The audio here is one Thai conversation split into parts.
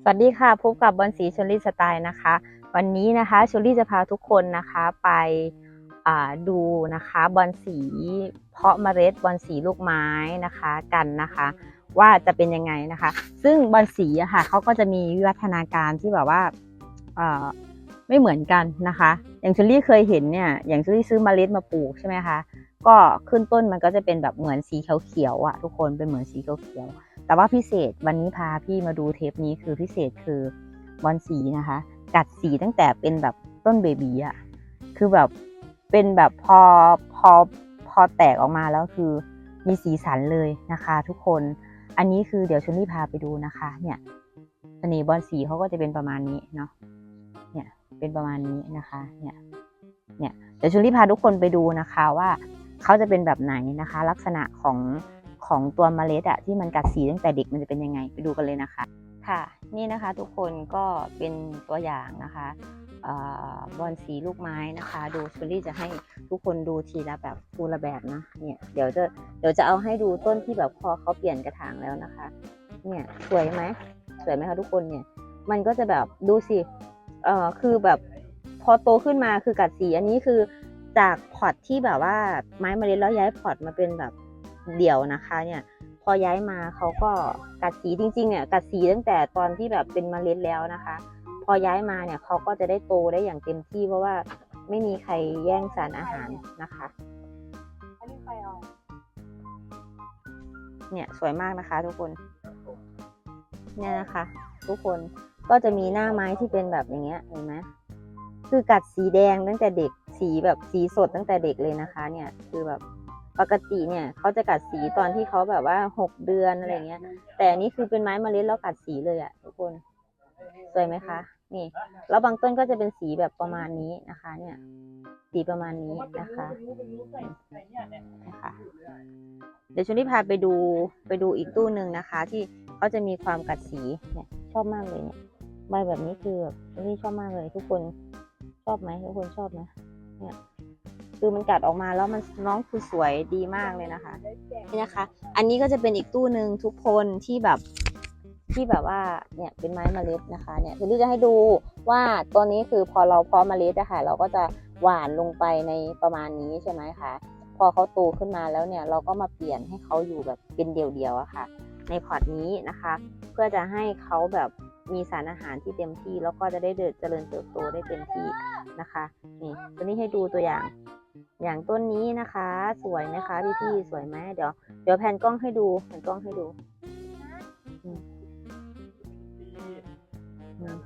สวัสดีค่ะ พบกับบอลสีชลลี่สไตล์นะคะ วันนี้นะคะชลลี่จะพาทุกคนนะคะไปดูนะคะบอลสีเพาะเมล็ดบอลสีลูกไม้นะคะกันนะคะ ว่าจะเป็นยังไงนะคะ ซึ่งบอลสีอะค่ะเขาก็จะมีวิวัฒนาการที่แบบว่าไม่เหมือนกันนะคะ อย่างชลลี่เคยเห็นเนี่ยอย่างชลลี่ซื้อเมล็ดมาปลูกใช่ไหมคะก็ขึ้นต้นมันก็จะเป็นแบบเหมือนสีเขียวๆอะทุกคนเป็นเหมือนสีเขียวๆ แต่ว่าพิเศษวันนี้พาพี่มาดูเทปนี้คือพิเศษคือบอลสีนะคะ กัดสีตั้งแต่เป็นแบบต้นเบบีอะคือแบบเป็นแบบพอพอพอแตกออกมาแล้วคือมีสีสันเลยนะคะ ทุกคน อันนี้คือเดี๋ยวชลลี่พาไปดูนะคะ เนี่ยอันนี้บอลสีเขาก็จะเป็นประมาณนี้เนาะ เนี่ยเป็นประมาณนี้นะคะ เนี่ย เนี่ยเดี๋ยวชลลี่พาทุกคนไปดูนะคะว่าเขาจะเป็นแบบไหนนะคะ ลักษณะของ ของตัวเมล็ดอะที่มันกัดสีตั้งแต่เด็กมันจะเป็นยังไงไปดูกันเลยนะคะ ค่ะ นี่นะคะทุกคนก็เป็นตัวอย่างนะคะอบอลสีลูกไม้นะคะ ดูชลลี่จะให้ทุกคนดูทีละแบบฟูละแบบนะเนี่ยเดี๋ยวจะเดี๋ยวจะเอาให้ดูต้นที่แบบพอเขาเปลี่ยนกระถางแล้วนะคะ เนี่ยสวยไหมสวยไหมคะทุกคนเนี่ย มันก็จะแบบดูสิเอ่อคือแบบพอโตขึ้นมาคือกัดสีอันนี้คือจากพอตที่แบบว่าไม้เมล็ดแล้วย้ายพอตมาเป็นแบบ เดี่ยวนะคะเนี่ยพอย้ายมาเขาก็กัดสีจริงๆเนี่ยกัดสีตั้งแต่ตอนที่แบบเป็นเมล็ดแล้วนะคะ พอย้ายมาเนี่ยเขาก็จะได้โตได้อย่างเต็มที่เพราะว่าไม่มีใครแย่งสารอาหารนะคะเนี่ยสวยมากนะคะทุกคนเนี่ยนะคะ ทุกคนก็จะมีหน้าไม้ที่เป็นแบบอย่างเงี้ยเห็นไหมคือกัดสีแดงตั้งแต่เด็กสีแบบสีสดตั้งแต่เด็กเลยนะคะ เนี่ยคือแบบ ปกติเนี่ยเขาจะกัดสีตอนที่เขาแบบว่าหกเดือนอะไรเงี้ย แต่นนี้คือเป็นไม้เมล็ดแล้วกัดสีเลยอะทุกคนสวยไหมคะ นี่ แล้วบางต้นก็จะเป็นสีแบบประมาณนี้นะคะ เนี่ย สีประมาณนี้นะคะนะคะเดี๋ยวชลี่พาไปดูไปดูอีกตู้หนึ่งนะคะ ที่เขาจะมีความกัดสีเนี่ย ชอบมากเลยเนี่ยใบแบบนี้คือแบบชลี่ชอบมากเลย ทุกคนชอบไหมทุกคนชอบไหมเนี่ย คือมันกัดออกมาแล้วมันน้องคือสวยดีมากเลยนะคะนี่นะคะ อันนี้ก็จะเป็นอีกตู้หนึ่งทุกคนที่แบบที่แบบว่าเนี่ยเป็นไม้เมล็ดนะคะเนี่ยคือที่จะให้ดูว่าตัวนี้คือพอเราเพาะเมล็ดอะค่ะเราก็จะหว่านลงไปในประมาณนี้ใช่ไหมคะพอเขาโตขึ้นมาแล้วเนี่ยเราก็มาเปลี่ยนให้เขาอยู่แบบเป็นเดี่ยวๆอะค่ะ ในพอร์ตนี้นะคะ เพื่อจะให้เขาแบบมีสารอาหารที่เต็มที่แล้วก็จะได้เดิเจริญเติบโตได้เต็มที่นะคะนี่ตัวนี้ให้ดูตัวอย่าง อย่างต้นนี้นะคะ สวยไหมคะพี่พี่ๆสวยไหมเดี๋ยวเดี๋ยวแผ่นกล้องให้ดูแผ่นกล้องให้ดูอืมอืม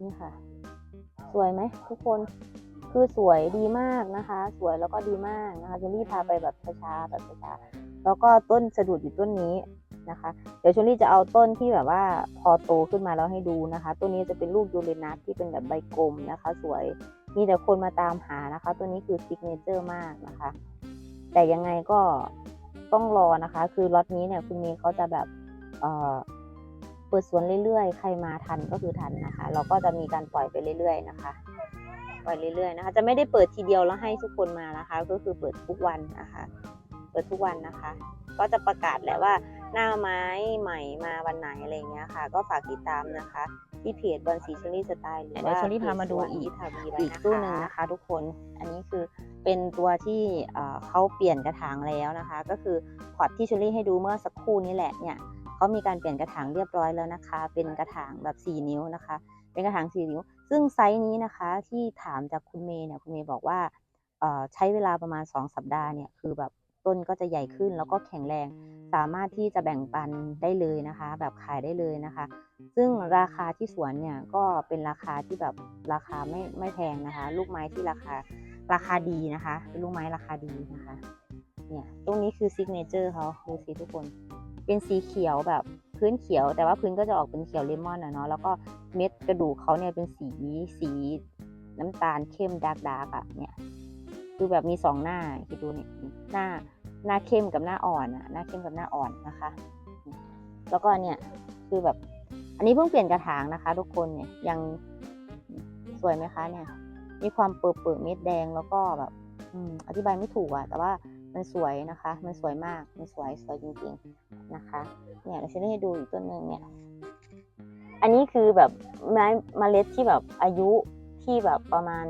นี่ค่ะ สวยไหมทุกคนคือสวยดีมากนะคะ สวยแล้วก็ดีมากนะคะเชอรี่พาไปแบบช้าๆแบบช้าๆแล้วก็ต้นสะดุดอยู่ต้นนี้นะคะ เดี๋ยวเชอรี่จะเอาต้นที่แบบว่าพอโตขึ้นมาแล้วให้ดูนะคะ ต้นนี้จะเป็นลูกยูเรนัสที่เป็นแบบใบกลมนะคะ สวย มีแต่คนมาตามหานะคะ ตัวนี้คือซิกเนเจอร์มากนะคะ แต่ยังไงก็ต้องรอนะคะ คือล็อตนี้เนี่ยคุณเมย์เขาจะแบบเอ่อเปิดสวนเรื่อยๆ ใครมาทันก็คือทันนะคะ เราก็จะมีการปล่อยไปเรื่อย ๆ นะคะ ปล่อยเรื่อยๆนะคะ จะไม่ได้เปิดทีเดียวแล้วให้ทุกคนมานะคะ ก็คือเปิดทุกวันนะคะ เปิดทุกวันนะคะ ก็จะประกาศแหละว่าหน้าไม้ใหม่มาวันไหนอะไรเงี้ยค่ะ ก็ฝากติดตามนะคะ ที่เพจบอลสีเชอรี่สไตล์หรือเดี๋ยวว่าเชอรี่พามาดูเพจสวนอีกทาวีอีกตู้หนึ่งนะคะ ทุกคนอันนี้คือเป็นตัวที่เอ่อเขาเปลี่ยนกระถางแล้วนะคะ ก็คือพอร์ตที่เชอรี่ให้ดูเมื่อสักครู่นี้แหละเนี่ยเขามีการเปลี่ยนกระถางเรียบร้อยแล้วนะคะ เป็นกระถางแบบ 4 นิ้วนะคะ เป็นกระถาง 4 นิ้ว ซึ่งไซส์นี้นะคะที่ถามจากคุณเมย์เนี่ยคุณเมย์บอกว่าเอ่อใช้เวลาประมาณ 2 สัปดาห์เนี่ยคือแบบ ต้นก็จะใหญ่ขึ้นแล้วก็แข็งแรง สามารถที่จะแบ่งปันได้เลยนะคะ แบบขายได้เลยนะคะ ซึ่งราคาที่สวนเนี่ยก็เป็นราคาที่แบบราคาไม่ไม่แพงนะคะ ลูกไม้ที่ราคาราคาดีนะคะเป็นลูกไม้ราคาดีนะคะเนี่ยตรงนี้คือซิกเนเจอร์เขาดูสิทุกคนเป็นสีเขียวแบบพื้นเขียว แต่ว่าพื้นก็จะออกเป็นเขียวเลมอนอะเนาะแล้วก็เม็ดกระดูกเขาเนี่ยเป็นสีสีน้ำตาลเข้มดาร์กดาร์กอะเนี่ย คือแบบมีสองหน้าคิดดูเนี่ยหน้าหน้าเข้มกับหน้าอ่อนอะหน้าเข้มกับหน้าอ่อนนะคะ แล้วก็เนี่ยคือแบบอันนี้เพิ่งเปลี่ยนกระถางนะคะ ทุกคนเนี่ยยังสวยไหมคะเนี่ย มีความเปิดเปิดเม็ดแดงแล้วก็แบบอืมอธิบายไม่ถูกอะแต่ว่ามันสวยนะคะ มันสวยมาก มันสวยสวยจริงๆนะคะ เนี่ยเราจะได้ดูอีกต้นหนึ่งเนี่ย อันนี้คือแบบไม้เมล็ดที่แบบอายุที่แบบประมาณ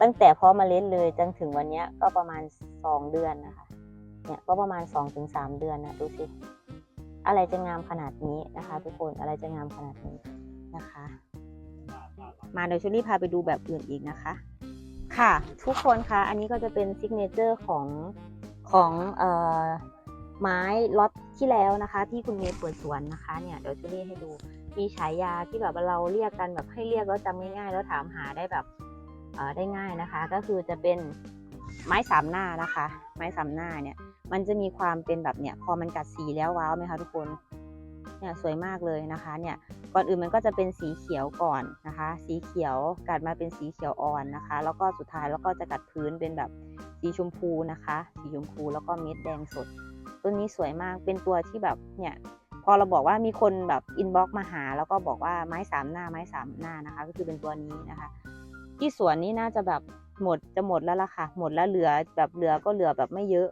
ตั้งแต่เพาะเมล็ดเลยจนถึงวันเนี้ยก็ประมาณสองเดือนนะคะเนี่ยก็ประมาณสองถึงสามเดือนนะดูสิอะไรจะงามขนาดนี้นะคะทุกคนอะไรจะงามขนาดนี้นะคะ มาเดี๋ยวชอรี่พาไปดูแบบอื่นอีกนะคะ ค่ะทุกคนคะอันนี้ก็จะเป็นซิกเนเจอร์ของของเอ่อไม้ล็อตที่แล้วนะคะ ที่คุณเมย์เปิดสวนนะคะเนี่ยเดี๋ยวชอรี่ให้ดูมีฉายาที่แบบเราเรียกกันแบบให้เรียกแล้วจำง่ายๆแล้วถามหาได้แบบ ได้ง่ายนะคะ ก็คือจะเป็นไม้สามหน้านะคะ ไม้สามหน้าเนี่ย มันจะมีความเป็นแบบเนี่ยพอมันกัดสีแล้วว้าวไหมคะทุกคนเนี่ยสวยมากเลยนะคะเนี่ยก่อนอื่นมันก็จะเป็นสีเขียวก่อนนะคะ สีเขียวกัดมาเป็นสีเขียวอ่อนนะคะ แล้วก็สุดท้ายแล้วก็จะกัดพื้นเป็นแบบสีชมพูนะคะ สีชมพูแล้วก็เม็ดแดงสดต้นนี้สวยมากเป็นตัวที่แบบเนี่ยพอเราบอกว่ามีคนแบบอินบ็อกมาหา แล้วก็บอกว่าไม้สามหน้าไม้สามหน้านะคะ ก็คือเป็นตัวนี้นะคะ ที่สวนนี้น่าจะแบบหมดจะหมดแล้วล่ะค่ะ หมดแล้วเหลือแบบเหลือก็เหลือแบบไม่เยอะ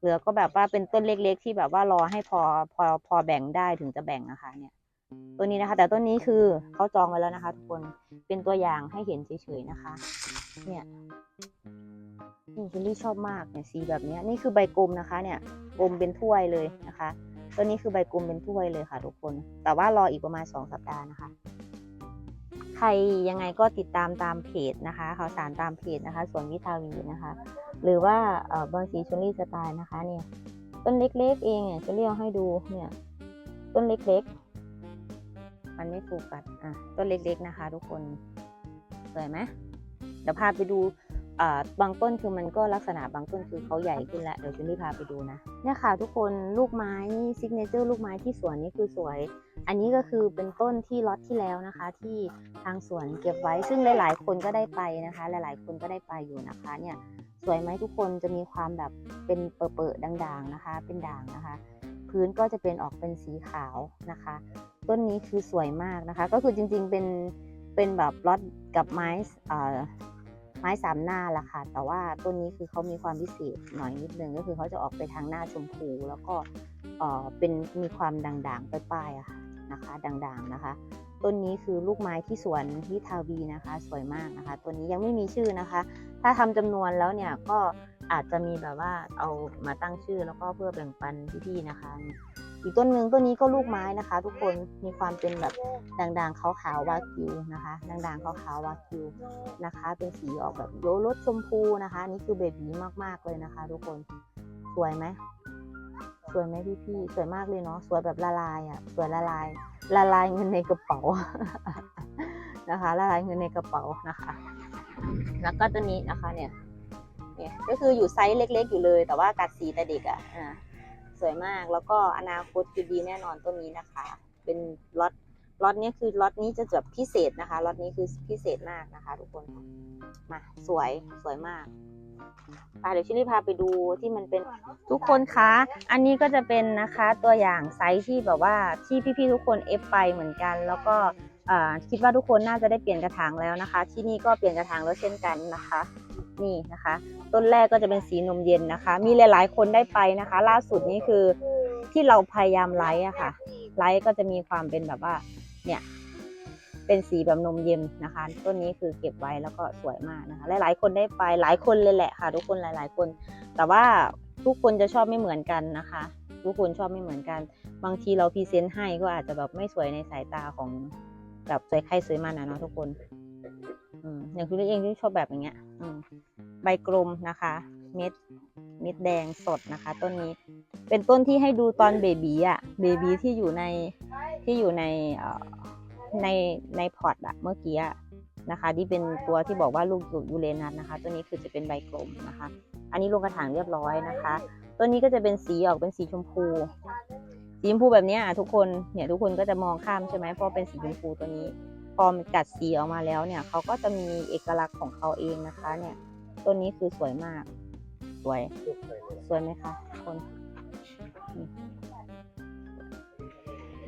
เหลือก็แบบว่าเป็นต้นเล็ก ๆ ที่แบบว่ารอให้พอพอพอแบ่งได้ถึงจะแบ่งนะคะ เนี่ย ตัวนี้นะคะ แต่ต้นนี้คือเขาจองไว้แล้วนะคะ ทุกคนเป็นตัวอย่างให้เห็นเฉยๆนะคะ เนี่ยนี่เชอรี่ชอบมากเนี่ยสีแบบนี้นี่คือใบกลมนะคะ เนี่ยกลมเป็นถ้วยเลยนะคะ ตัวนี้คือใบกลมเป็นถ้วยเลยค่ะ ทุกคน แต่ว่ารออีกประมาณสองสัปดาห์นะคะ รยังไงก็ติดตามตามเพจนะคะข่าวสารตามเพจนะคะสวนวิทาวีนะคะ หรือว่าเออบอนสีชลลี่สไตล์นะคะเนี่ยต้นเล็กๆเองเนี่ยจะเรียกให้ดูเนี่ยต้นเล็กๆ มันไม่โฟกัสอะต้นเล็กๆนะคะ ทุกคนสวยไหมเดี๋ยวพาไปดู บางต้นคือมันก็ลักษณะบางต้นคือเขาใหญ่ขึ้นแล้วเดี๋ยวชลลี่พาไปดูนะเนี่ยค่ะทุกคนลูกไม้ซิกเนเจอร์ลูกไม้ที่สวนนี่คือสวย อันนี้ก็คือเป็นต้นที่ล็อตที่แล้วนะคะ ที่ทางสวนเก็บไว้ซึ่งหลาย ๆ คนก็ได้ไปนะคะ หลาย ๆ คนก็ได้ไปอยู่นะคะเนี่ยสวยไหมทุกคนจะมีความแบบเป็นเปรอะๆด่างๆนะคะ เป็นด่างนะคะ พื้นก็จะเป็นออกเป็นสีขาวนะคะ ต้นนี้คือสวยมากนะคะ ก็คือจริงๆเป็นเป็นแบบล็อตกับไม้ ไม้สามหน้าละค่ะ แต่ว่าต้นนี้คือเขามีความพิเศษหน่อยนิดนึงก็คือเขาจะออกไปทางหน้าชมพูแล้วก็เออเป็นมีความด่างๆป้ายๆอะค่ะนะคะด่างๆนะคะ ต้นนี้คือลูกไม้ที่สวนที่ทาวีนะคะ สวยมากนะคะ ตัวนี้ยังไม่มีชื่อนะคะ ถ้าทำจำนวนแล้วเนี่ยก็ อาจจะมีแบบว่าเอามาตั้งชื่อแล้วก็เพื่อแบ่งปันพี่ๆนะคะ อีกต้นหนึ่งต้นนี้ก็ลูกไม้นะคะ ทุกคนมีความเป็นแบบด่างๆขาวๆวากิวนะคะด่างๆขาวๆวากิวนะคะ เป็นสีออกแบบโยรสชมพูนะคะนนี่คือเบบีมากๆเลยนะคะ ทุกคนสวยไหมสวยไหมพี่ๆสวยมากเลยเนาะสวยแบบละลายอะสวยละลายละลายเงินในกระเป๋านะคะละลายเงินในกระเป๋านะคะ แล้วก็ตัวนี้นะคะเนี่ย เนี่ยก็คืออยู่ไซส์เล็ก ๆ อยู่เลย แต่ว่ากัดสีแต่เด็กอะ่ะอ่าสวยมากแล้วก็อนาคตคือดีแน่นอนต้นนี้นะคะ เป็นล็อตล็อตนี้คือล็อตนี้จะแบบพิเศษนะคะล็อตนี้คือพิเศษมากนะคะ ทุกคนมาสวยสวยมากอะเดี๋ยวชิลี่พาไปดูที่มันเป็นทุกคนคะ อันนี้ก็จะเป็นนะคะตัวอย่างไซส์ที่แบบว่าที่พี่ๆทุกคนเอฟไปเหมือนกัน แล้วก็คิดว่าทุกคนน่าจะได้เปลี่ยนกระถางแล้วนะคะ ที่นี่ก็เปลี่ยนกระถางแล้วเช่นกันนะคะ นี่นะคะ ต้นแรกก็จะเป็นสีนมเย็นนะคะ มีหลาย ๆ คนได้ไปนะคะ ล่าสุดนี้คือที่เราพยายามไลฟ์อะค่ะ ไลฟ์ก็จะมีความเป็นแบบว่า เนี่ย เป็นสีแบบนมเย็นนะคะ ต้นนี้คือเก็บไว้แล้วก็สวยมากนะคะ หลาย ๆ คนได้ไปหลายคนเลยแหละค่ะ ทุกคนหลาย ๆ คน แต่ว่าทุกคนจะชอบไม่เหมือนกันนะคะ ทุกคนชอบไม่เหมือนกัน บางทีเราพรีเซนต์ให้ก็อาจจะแบบไม่สวยในสายตาของแบบสวยใครสวยมันนะเนาะทุกคน อืมอย่างคุณเองที่ชอบแบบอย่างเงี้ยอืม ใบกลมนะคะ เม็ดเม็ดแดงสดนะคะ ต้นนี้เป็นต้นที่ให้ดูตอนเบบีอะเบบีที่อยู่ในที่อยู่ในในในพอร์ตอะเมื่อกี้นะคะ ที่เป็นตัวที่บอกว่าลูกยูเรนัสนะคะ ตัวนี้คือจะเป็นใบกลมนะคะ อันนี้ลงกระถางเรียบร้อยนะคะ ตัวนี้ก็จะเป็นสีออกเป็นสีชมพู สีชมพูแบบนี้ยทุกคนเนี่ยทุกคนก็จะมองข้ามใช่ไหมเพราะเป็นสีชมพูตัวนี้ พอมันกัดสีออกมาแล้วเนี่ยเขาก็จะมีเอกลักษณ์ของเขาเองนะคะ เนี่ยต้นนี้คือสวยมาก สวย สวยไหมคะคน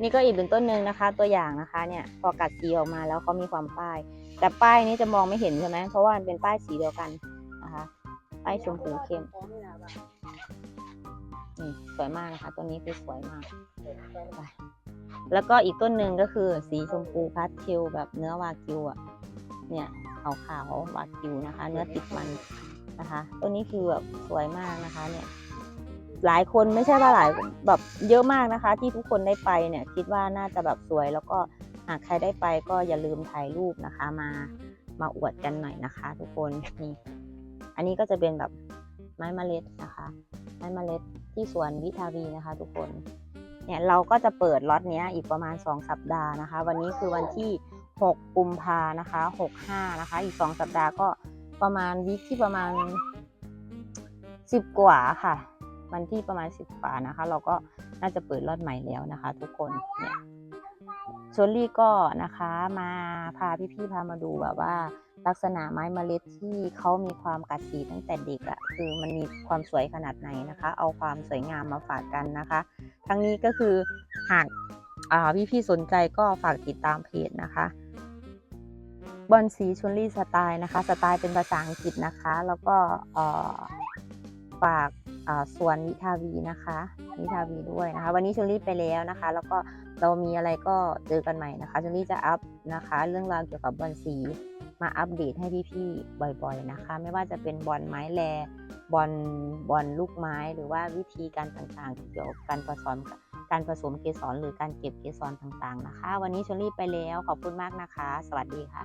นี่ก็อีกเป็นต้นหนึ่งนะคะ ตัวอย่างนะคะเนี่ย พอกัดสีออกมาแล้วเขามีความป้าย แต่ป้ายนี้จะมองไม่เห็นใช่ไหมเพราะว่ามันเป็นป้ายสีเดียวกันนะคะป้ายชมพูเข้มนี่สวยมากนะคะ ตัวนี้คือสวยมากไป แล้วก็อีกต้นหนึ่งก็คือสีชมพูพาสเทลแบบเนื้อวากิวอะเนี่ยขาวขาวๆวากิวนะคะ เนื้อติดมันนะคะต้นนี้คือแบบสวยมากนะคะเนี่ยหลายคนไม่ใช่ว่าหลายแบบเยอะมากนะคะ ที่ทุกคนได้ไปเนี่ยคิดว่าน่าจะแบบสวยแล้วก็หากใครได้ไปก็อย่าลืมถ่ายรูปนะคะมามาอวดกันหน่อยนะคะ ทุกคนนี่อันนี้ก็จะเป็นแบบไม้เมล็ดนะคะ ไม้เมล็ดที่สวนวิทาวีนะคะ ทุกคน เนี่ยเราก็จะเปิดล็อตนี้อีกประมาณ 2 สัปดาห์นะคะ วันนี้คือวันที่ 6 กุมภานะคะ 65 นะคะ อีก 2 สัปดาห์ก็ประมาณวิคที่ประมาณ 10 กว่าค่ะ วันที่ประมาณ 10 กว่านะคะ เราก็น่าจะเปิดล็อตใหม่แล้วนะคะ ทุกคนเนี่ยชลลี่ก็นะคะมาพาพี่ๆพามาดูแบบว่า ลักษณะไม้เมล็ดที่เขามีความกัดสีตั้งแต่เด็กอะคือมันมีความสวยขนาดไหนนะคะ เอาความสวยงามมาฝากกันนะคะ ทั้งนี้ก็คือหากอ่พี่สนใจก็ฝากติดตามเพจนะคะบอลสีชลลี่สไตล์นะคะ สไตล์เป็นภาษาอังกฤษนะคะ แล้วก็ฝากอ่าสวนวิทาวีนะคะวิทาวีด้วยนะคะ วันนี้ชลลี่ไปแล้วนะคะ แล้วก็เรามีอะไรก็เจอกันใหม่นะคะชลลี่จะอัพนะคะ เรื่องราวเกี่ยวกับบอลสี มาอัปเดตให้พี่ๆบ่อยๆนะคะ ไม่ว่าจะเป็นบอลไม้แลบอลบอลลูกไม้ หรือว่าวิธีการต่างๆ เกี่ยวกับการผสมการผสมเกสรหรือการเก็บเกสรต่างๆนะคะ วันนี้ชลลี่ไปแล้วขอบคุณมากนะคะ สวัสดีค่ะ